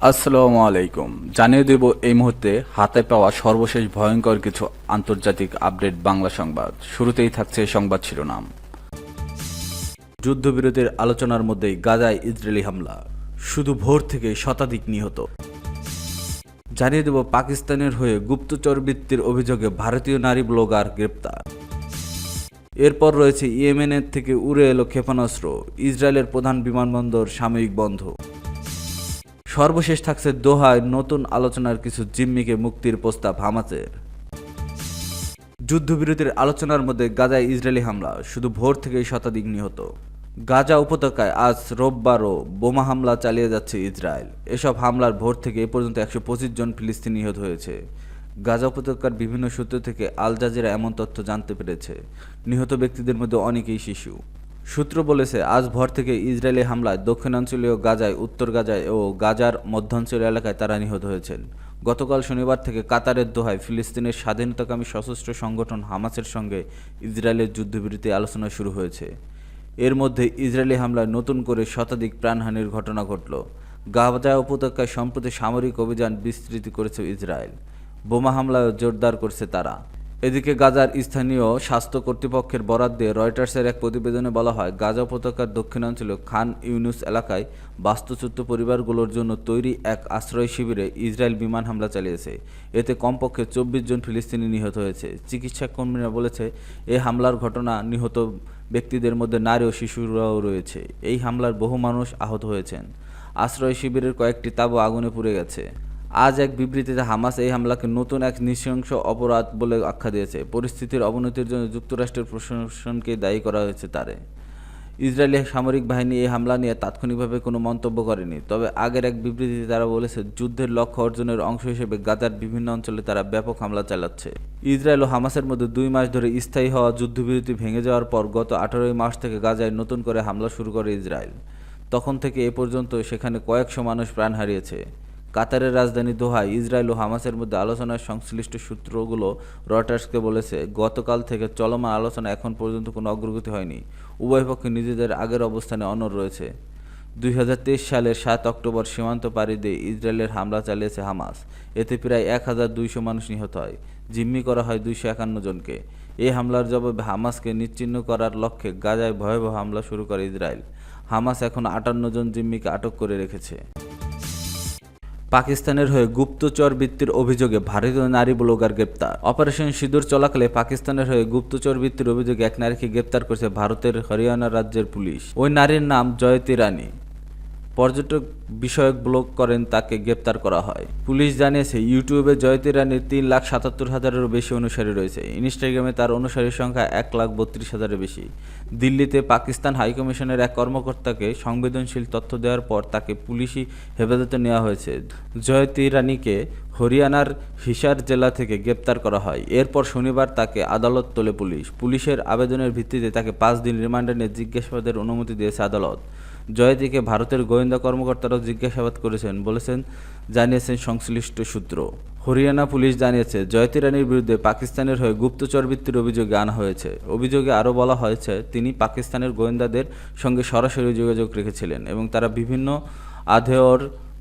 আসসালামু আলাইকুম। জানিয়ে দেব এই মুহূর্তে হাতে পাওয়া সর্বশেষ ভয়ঙ্কর কিছু আন্তর্জাতিক আপডেট বাংলা সংবাদ। শুরুতেই থাকছে সংবাদ শিরোনাম। যুদ্ধবিরতির আলোচনার মধ্যেই গাজায় ইসরায়েলি হামলা। শুধু ভোর থেকে শতাধিক নিহত। জানিয়ে দেব পাকিস্তানের হয়ে গুপ্তচর বৃত্তির অভিযোগে ভারতীয় নারী ব্লগার গ্রেপ্তার। এরপর রয়েছে ইয়েমেনের থেকে উড়ে এলো ক্ষেপণাস্ত্র। ইসরায়েলের প্রধান বিমানবন্দর সাময়িক বন্ধ। সর্বশেষ থাকছে দোহায় নতুন আলোচনার কিছু জিম্মিকে মুক্তির প্রস্তাব হামাসের। যুদ্ধবিরতির আলোচনার মধ্যে গাজায় ইসরায়েলি হামলা, শুধু ভোর থেকেই শতাধিক নিহত। গাজা উপত্যকায় আজ রোববারও বোমা হামলা চালিয়ে যাচ্ছে ইসরায়েল। এসব হামলার ভোর থেকে এ পর্যন্ত একশো পঁচিশ জন ফিলিস্তিনি নিহত হয়েছে। গাজা উপত্যকার বিভিন্ন সূত্র থেকে আল জাজিরা এমন তথ্য জানতে পেরেছে। নিহত ব্যক্তিদের মধ্যে অনেকেই শিশু। সূত্র বলেছে, আজ ভোর থেকে ইসরায়েলি হামলায় দক্ষিণাঞ্চলীয় গাজায়, উত্তর গাজায় ও গাজার মধ্যাঞ্চল এলাকায় তারা নিহত হয়েছেন। গতকাল শনিবার থেকে কাতারের দোহায় ফিলিস্তিনের স্বাধীনতাকামী সশস্ত্র সংগঠন হামাসের সঙ্গে ইসরায়েলের যুদ্ধবিরতি আলোচনা শুরু হয়েছে। এর মধ্যে ইসরায়েলি হামলায় নতুন করে শতাধিক প্রাণহানির ঘটনা ঘটল। গাজা উপত্যকায় সম্প্রতি সামরিক অভিযান বিস্তৃত করেছে ইসরায়েল। বোমা হামলায় জোরদার করছে তারা। এদিকে গাজার স্থানীয় স্বাস্থ্য কর্তৃপক্ষের বরাদ দিয়ে রয়টার্সের এক প্রতিবেদনে বলা হয়, গাজা উপত্যকার দক্ষিণাঞ্চলে খান ইউনুস এলাকায় বাস্তুচ্যুত পরিবারগুলোর জন্য তৈরি এক আশ্রয় শিবিরে ইসরায়েল বিমান হামলা চালিয়েছে। এতে কমপক্ষে চব্বিশ জন ফিলিস্তিনি নিহত হয়েছে। চিকিৎসা কর্মীরা বলেছে এই হামলার ঘটনা নিহত ব্যক্তিদের মধ্যে নারী ও শিশুরাও রয়েছে। এই হামলার বহু মানুষ আহত হয়েছেন। আশ্রয় শিবিরের কয়েকটি তাঁবু আগুনে পুড়ে গেছে। আজ এক বিবৃতিতে হামাস এই হামলাকে নতুন এক নৃশংস অপরাধ বলে আখ্যা দিয়েছে। পরিস্থিতির অবনতির জন্য যুক্তরাষ্ট্রের প্রশাসনকে দায়ী করা হয়েছে তারে। ইসরায়েলি সামরিক বাহিনী এই হামলা নিয়ে তাৎক্ষণিকভাবে কোনো মন্তব্য করেনি। তবে আগের এক বিবৃতিতে তারা বলেছে, যুদ্ধের লক্ষ্য অর্জনের অংশ হিসেবে গাজার বিভিন্ন অঞ্চলে তারা ব্যাপক হামলা চালাচ্ছে। ইসরায়েল ও হামাসের মধ্যে দুই মাস ধরে স্থায়ী হওয়া যুদ্ধবিরতি ভেঙে যাওয়ার পর গত আঠারোই মার্চ থেকে গাজায় নতুন করে হামলা শুরু করে ইসরায়েল। তখন থেকে এ পর্যন্ত সেখানে কয়েকশো মানুষ প্রাণ হারিয়েছে। কাতারের রাজধানী দোহায় ইসরায়েল ও হামাসের মধ্যে আলোচনার সংশ্লিষ্ট সূত্রগুলো রয়টার্সকে বলেছে, গতকাল থেকে চলমান আলোচনা এখন পর্যন্ত কোনো অগ্রগতি হয়নি। উভয় পক্ষ নিজেদের আগের অবস্থানে অনর রয়েছে। দুই হাজার তেইশ সালের সাত অক্টোবর সীমান্ত পাড়ি দিয়ে ইসরায়েলের হামলা চালিয়েছে হামাস। এতে প্রায় এক হাজার দুইশো মানুষ নিহত হয়। জিম্মি করা হয় দুইশো একান্ন জনকে। এই হামলার জবাবে হামাসকে নিশ্চিহ্ন করার লক্ষ্যে গাজায় ভয়াবহ হামলা শুরু করে ইসরায়েল। হামাস এখন আটান্ন জন জিম্মিকে আটক করে রেখেছে। পাকিস্তানের হয়ে গুপ্তচর বৃত্তির অভিযোগে ভারতীয় নারী ব্লগার গ্রেপ্তার। অপারেশন সিঁদুর চলাকালে পাকিস্তানের হয়ে গুপ্তচর বৃত্তির অভিযোগে এক নারীকে গ্রেপ্তার করেছে ভারতের হরিয়ানা রাজ্যের পুলিশ। ওই নারীর নাম জয়তী রানী। পর্যটক বিষয়ক ব্লগ করেন, তাকে গ্রেপ্তার করা হয়। পুলিশ জানিয়েছে, ইউটিউবে জয়তী রানীর তিন লাখ সাতাত্তর হাজারেরও বেশি অনুসারী রয়েছে। ইনস্টাগ্রামে তার অনুসারীর সংখ্যা এক লাখ বত্রিশ হাজারের বেশি। দিল্লিতে পাকিস্তান হাইকমিশনের এক কর্মকর্তাকে সংবেদনশীল তথ্য দেওয়ার পর তাকে পুলিশি হেফাজতে নেওয়া হয়েছে। জয়তী রানীকে হরিয়ানার হিসার জেলা থেকে গ্রেপ্তার করা হয়। এরপর শনিবার তাকে আদালত তোলে পুলিশ। পুলিশের আবেদনের ভিত্তিতে তাকে পাঁচ দিন রিমান্ডে নিয়ে জিজ্ঞাসাবাদের অনুমতি দিয়েছে আদালত। জয়তীকে ভারতের গোয়েন্দা কর্মকর্তারাও জিজ্ঞাসাবাদ করেছেন, বলেছেন, জানিয়েছেন সংশ্লিষ্ট সূত্র। হরিয়ানা পুলিশ জানিয়েছে, জয়তী রানীর বিরুদ্ধে পাকিস্তানের হয়ে গুপ্তচর বৃত্তির অভিযোগে আনা হয়েছে। অভিযোগে আরও বলা হয়েছে, তিনি পাকিস্তানের গোয়েন্দাদের সঙ্গে সরাসরি যোগাযোগ রেখেছিলেন এবং তারা বিভিন্ন আধেয়র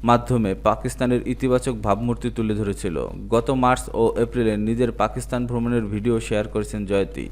মাধ্যমে পাকিস্তানের ইতিবাচক ভাবমূর্তি তুলে ধরেছিল। গত মার্চ ও এপ্রিলে নিজের পাকিস্তান ভ্রমণের ভিডিও শেয়ার করেছেন জয়তী।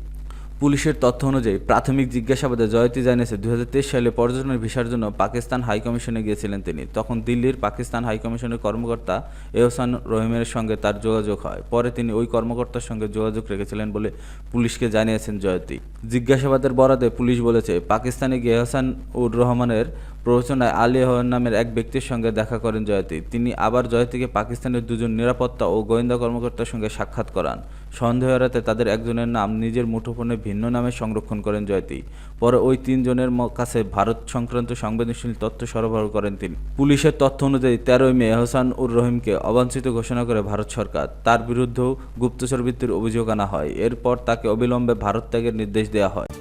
পুলিশের তথ্য অনুযায়ী প্রাথমিক জিজ্ঞাসাবাদে জয়তী জানিয়েছে, দুহাজার তেইশ সালে পর্যটনের ভিসার জন্য পাকিস্তান হাইকমিশনে গিয়েছিলেন তিনি। তখন দিল্লির পাকিস্তান হাইকমিশনের কর্মকর্তা এহসান রহিমের সঙ্গে তার যোগাযোগ হয়। পরে তিনি ওই কর্মকর্তার সঙ্গে যোগাযোগ রেখেছিলেন বলে পুলিশকে জানিয়েছেন জয়তী জিজ্ঞাসাবাদের বরাদে পুলিশ বলেছে, পাকিস্তানে গিয়ে এহসান উর রহমানের প্ররোচনায় আলী হওয়ার নামের এক ব্যক্তির সঙ্গে দেখা করেন জয়তী তিনি আবার জয়তীকে পাকিস্তানের দুজন নিরাপত্তা ও গোয়েন্দা কর্মকর্তার সঙ্গে সাক্ষাৎ করান। সন্দেহ এড়াতে তাদের একজনের নাম নিজের মুঠোফোনে ভিন্ন নামে সংরক্ষণ করেন জয়তি। পরে ওই তিনজনের কাছে ভারত সংক্রান্ত সংবেদনশীল তথ্য সরবরাহ করেন তিনি। পুলিশের তথ্য অনুযায়ী তেরোই মে এহসান উর রহিমকে অবাঞ্ছিত ঘোষণা করে ভারত সরকার। তার বিরুদ্ধেও গুপ্তচরবৃত্তির অভিযোগ আনা হয়। এরপর তাকে অবিলম্বে ভারত ত্যাগের নির্দেশ দেওয়া হয়।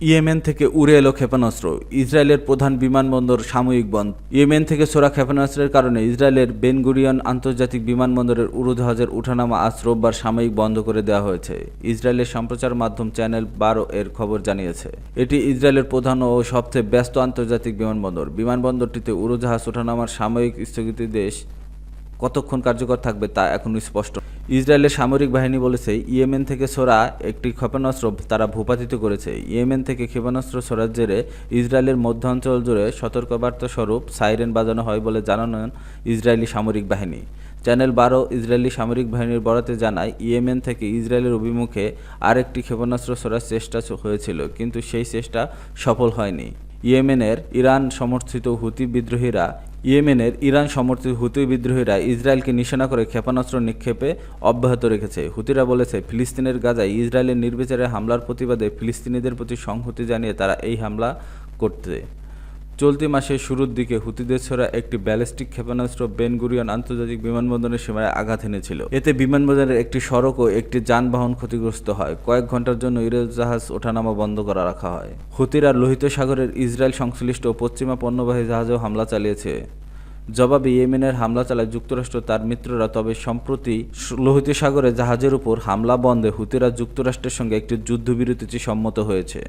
ইয়েমেন থেকে উড়ে এলো ক্ষেপণাস্ত্র। ইসরায়েলের প্রধান বিমানবন্দর সাময়িক বন্ধ। ইয়েমেন থেকে ছোড়া ক্ষেপণাস্ত্রের কারণে ইসরায়েলের বেনগুরিয়ন আন্তর্জাতিক বিমানবন্দরের উড়োজাহাজের উঠানামা আজ রোববার সাময়িক বন্ধ করে দেওয়া হয়েছে। ইসরায়েলের সম্প্রচার মাধ্যম চ্যানেল বারো এর খবর জানিয়েছে। এটি ইসরায়েলের প্রধান ও সবচেয়ে ব্যস্ত আন্তর্জাতিক বিমানবন্দর। বিমানবন্দরটিতে উড়োজাহাজ ওঠানামার সাময়িক স্থগিত দেশ কতক্ষণ কার্যকর থাকবে তা এখনও স্পষ্ট ইসরায়েলের সামরিক বাহিনী বলেছে, ইয়েমেন থেকে ছোড়া একটি ক্ষেপণাস্ত্র তারা ভূপাতিত করেছে। ইয়েমেন থেকে ক্ষেপণাস্ত্র ছোড়ার জেরে ইসরায়েলের মধ্যাঞ্চল জুড়ে সতর্কবার্তা স্বরূপ সাইরেন বাজানো হয় বলে জানালেন ইসরায়েলি সামরিক বাহিনী। চ্যানেল বারো ইসরায়েলি সামরিক বাহিনীর বরাতে জানায়, ইয়েমেন থেকে ইসরায়েলের অভিমুখে আরেকটি ক্ষেপণাস্ত্র ছোড়ার চেষ্টা হয়েছিল, কিন্তু সেই চেষ্টা সফল হয়নি। ইয়েমেনের ইরান সমর্থিত হুতি বিদ্রোহীরা ইয়েমেনের ইরান সমর্থিত হুতি বিদ্রোহীরা ইসরায়েলকে নিশানা করে ক্ষেপণাস্ত্র নিক্ষেপে অব্যাহত রেখেছে। হুতিরা বলেছে, ফিলিস্তিনের গাজায় ইসরায়েলের নির্বিচারে হামলার প্রতিবাদে ফিলিস্তিনিদের প্রতি সংহতি জানিয়ে তারা এই হামলা করতে চলতি মাসের শুরুর দিকে হুতিদের ছোড়া একটি ব্যালিস্টিক ক্ষেপণাস্ত্র বেনগুরিয়ন আন্তর্জাতিক বিমানবন্দরের সীমায় আঘাত এনেছিল। এতে বিমানবন্দরের একটি সড়ক ও একটি যানবাহন ক্ষতিগ্রস্ত হয়। কয়েক ঘণ্টার জন্য জাহাজ ওঠানামা বন্ধ করা রাখা হয়। হুতিরা লোহিত সাগরের ইসরায়েল সংশ্লিষ্ট পশ্চিমা পণ্যবাহী জাহাজেও হামলা চালিয়েছে। জবাবে ইয়েমেনের হামলা চালায় যুক্তরাষ্ট্র তার মিত্ররা, তবে সম্প্রতি লোহিত সাগরে জাহাজের উপর হামলা বন্ধে হুতিরা যুক্তরাষ্ট্রের সঙ্গে একটি যুদ্ধবিরতিতে সম্মত হয়েছে।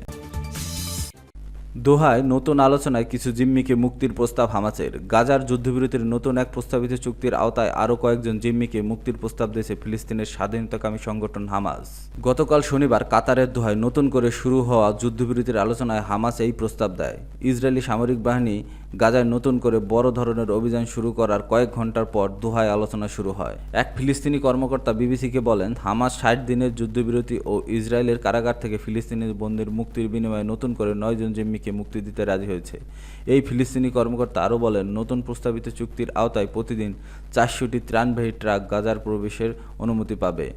দোহায় নতুন আলোচনায় কিছু জিম্মিকে মুক্তির প্রস্তাব হামাসের। গাজার যুদ্ধবিরতির নতুন এক প্রস্তাবিত চুক্তির আওতায় আরও কয়েকজন জিম্মিকে মুক্তির প্রস্তাব দিয়েছে ফিলিস্তিনের স্বাধীনতাকামী সংগঠন হামাস। গতকাল শনিবার কাতারের দোহায় নতুন করে শুরু হওয়া যুদ্ধবিরতির আলোচনায় হামাস এই প্রস্তাব দেয়। ইসরায়েলি সামরিক বাহিনী গাজায় নতুন করে বড় ধরনের অভিযান শুরু করার কয়েক ঘণ্টার পর দোহায় আলোচনা শুরু হয়। এক ফিলিস্তিনি কর্মকর্তা বিবিসিকে বলেন, হামাস ষাট দিনের যুদ্ধবিরতি ও ইসরায়েলের কারাগার থেকে ফিলিস্তিনি বন্দির মুক্তির বিনিময়ে নতুন করে নয়জন জিম্মিকে মুক্তি দিতে রাজি হয়েছে। এই ফিলিস্তিনি কর্মকর্তা আরও বলেন, নতুন প্রস্তাবিত চুক্তির আওতায় প্রতিদিন চারশোটি ত্রাণবাহী ট্রাক গাজার প্রবেশের অনুমতি পাবে।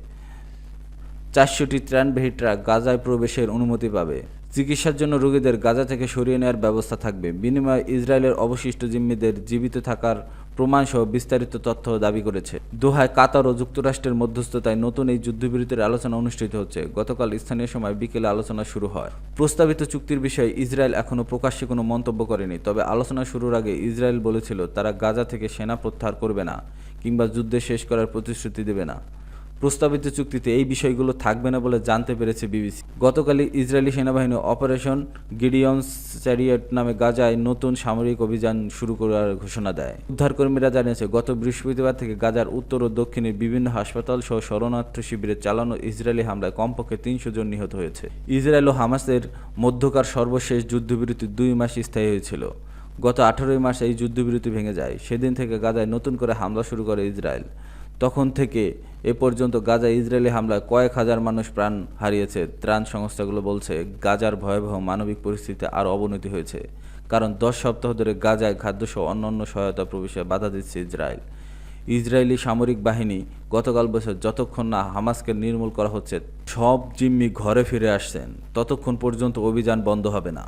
চারশোটি ত্রাণবাহী ট্রাক গাজায় প্রবেশের অনুমতি পাবে। চিকিৎসার জন্য রোগীদের গাজা থেকে সরিয়ে নেওয়ার ব্যবস্থা থাকবে। বিনিময়ে ইসরায়েলের অবশিষ্ট জিম্মিদের জীবিত থাকার প্রমাণসহ বিস্তারিত তথ্য দাবি করেছে। দোহায়, কাতার ও যুক্তরাষ্ট্রের মধ্যস্থতায় নতুন এই যুদ্ধবিরতির আলোচনা অনুষ্ঠিত হচ্ছে। গতকাল স্থানীয় সময় বিকেলে আলোচনা শুরু হয়। প্রস্তাবিত চুক্তির বিষয়ে ইসরায়েল এখনও প্রকাশ্যে কোনো মন্তব্য করেনি, তবে আলোচনা শুরুর আগে ইসরায়েল বলেছিল, তারা গাজা থেকে সেনা প্রত্যাহার করবে না কিংবা যুদ্ধে শেষ করার প্রতিশ্রুতি দেবে না। প্রস্তাবিত চুক্তিতে এই বিষয়গুলো থাকবে না বলে জানতে পেরেছে বিবিসি। গতকালই ইসরায়েলি সেনাবাহিনী অপারেশন গিডিয়ন্স চ্যারিয়েট নামে গাজায় নতুন সামরিক অভিযান শুরু করার ঘোষণা দেয়। উদ্ধারকর্মীরা জানিয়েছে, গত বৃহস্পতিবার থেকে গাজার উত্তর ও দক্ষিণে বিভিন্ন হাসপাতাল সহ শরণার্থী শিবিরে চালানো ইসরায়েলি হামলায় কমপক্ষে তিনশো জন নিহত হয়েছে। ইসরায়েল ও হামাসের মধ্যকার সর্বশেষ যুদ্ধবিরতি দুই মাস স্থায়ী হয়েছিল। গত আঠারোই মাসে এই যুদ্ধবিরতি ভেঙে যায়। সেদিন থেকে গাজায় নতুন করে হামলা শুরু করে ইসরায়েল। তখন থেকে এ পর্যন্ত গাজা ইসরায়েলি হামলায় কয়েক হাজার মানুষ প্রাণ হারিয়েছে। ত্রাণ সংস্থাগুলো বলছে, গাজার ভয়াবহ মানবিক পরিস্থিতিতে আরও অবনতি হয়েছে, কারণ দশ সপ্তাহ ধরে গাজায় খাদ্যসহ অন্যান্য সহায়তা প্রবেশে বাধা দিচ্ছে ইসরায়েল। ইসরায়েলি সামরিক বাহিনী গতকাল বছর যতক্ষণ না হামাসকে নির্মূল করা হচ্ছে, সব জিম্মি ঘরে ফিরে আসছেন। ততক্ষণ পর্যন্ত অভিযান বন্ধ হবে না।